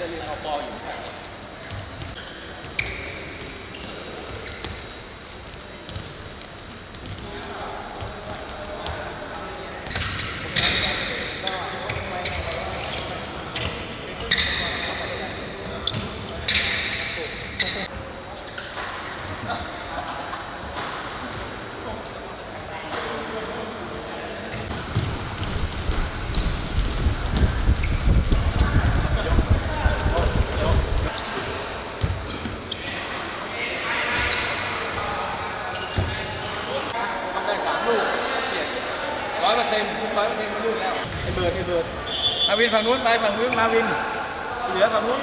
จะเรียนเอาปออยู่ใช่ ทำได้สามลูกเปลี่ยนร้อย เซ็นร้อยเปอร์เซ็นต์ไม่ลูกแล้วไอ้เบิร์ดไอ้เบิร์ดมาวินฝั่งนู้นไปฝั่งนู้นมาวินเหลือฝั่งนู้น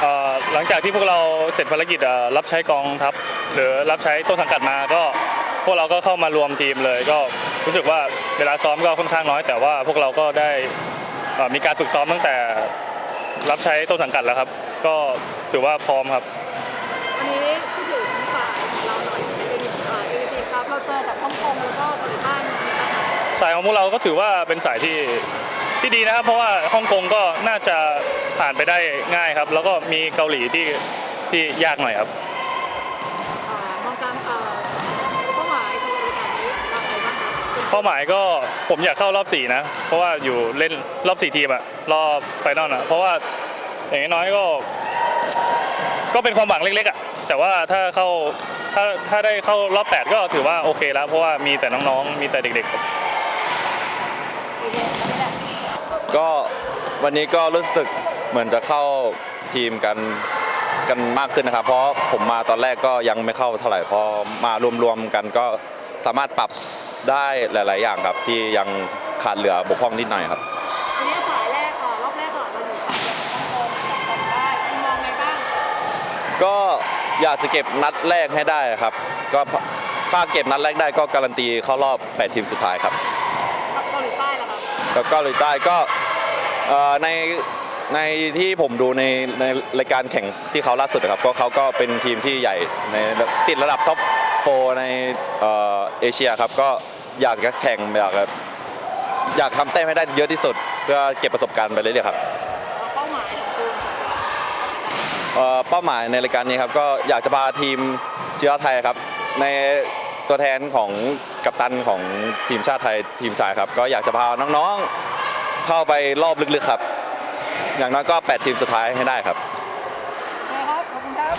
เอ่อหลัง จากที่พวกเราเสร็จภารกิจเอ่อรับใช้กองทัพหรือรับใช้ต้นสังกัดมาก็พวกเราก็เข้ามารวมทีมเลย ก็รู้สึกว่าเวลาซ้อมก็ค่อนข้างน้อย แต่ว่าพวกเราก็ได้เอ่อมีการฝึกซ้อมตั้งแต่รับใช้ต้นสังกัดแล้วครับ ก็ถือว่าพร้อมครับอันนี้พูดถึงฝ่ายของเราหน่อยในเอวีซีครับเราเจอกับฮ่องกงแล้วก็เกาหลีใต้มาในบ้างคะสายของพวกเราก็ถือว่าเป็นสายที่ที่ดีนะครับ เพราะว่าฮ่องกงก็น่าจะ ผ่านไปได้ง่ายครับ แล้วก็มีเกาหลีที่ที่ยากหน่อยครับอ่ามองการเอ่อเป้าหมายสำหรับรายการนี้อะไรบ้างคะเป้าหมายก็ผมอยากเข้ารอบ4นะ เพราะว่าอยู่เล่นรอบ 4 ทีมอะรอบไฟนอลอะเพราะว่าอย่างน้อยๆก็ ก็เป็นความหวังเล็กๆอะแต่ว่าถ้าเข้าถ้าถ้าได้เข้ารอบ 8 ก็ถือว่าโอเคแล้ว เพราะว่ามีแต่น้องๆ มีแต่เด็กๆครับโอเคแล้วนี่แหละก็วันนี้ก็รู้สึก เหมือนจะเข้าทีมกันกันมากขึ้นนะครับ เพราะผมมาตอนแรกก็ยังไม่เข้าเท่าไหร่พอมารวมๆกันก็สามารถปรับได้หลาย ๆ อย่างครับที่ยังขาดเหลือบกพร่องนิดหน่อยครับอันนี้สายแรกเอ่อรอบแรกเอ่อเราอยู่สายเดียวกับฮ่องกงกับเกาหลีใต้คุณมองไงบ้างก็อยากจะเก็บนัดแรกให้ได้ครับ ก็ถ้าเก็บนัดแรกได้ก็การันตีเข้ารอบ 8 ทีมสุดท้ายครับกับเกาหลีใต้ล่ะครับแล้วก็เกาหลีใต้ก็เอ่อใน ในที่ผมดูในในรายการแข่งที่เขาล่าสุดนะครับก็เขาก็เป็นทีมที่ใหญ่ในติดระดับท็อปโฟในเอ่อเอเชียครับก็อยากจะแข่งอยากอยากทำแต้มให้ได้เยอะที่สุด เพื่อเก็บประสบการณ์ไปเรื่อยๆครับเป้าหมายของคุณเอ่อเป้าหมายในรายการนี้ครับก็อยากจะพาทีมชีวาไทยครับ ในตัวแทนของกัปตันของทีมชาติไทยทีมชายครับ ก็อยากจะพาน้องๆเข้าไปรอบลึกๆครับ อย่างน้อยก็ 8 ทีมสุดท้ายให้ได้ครับครับ ขอบคุณครับ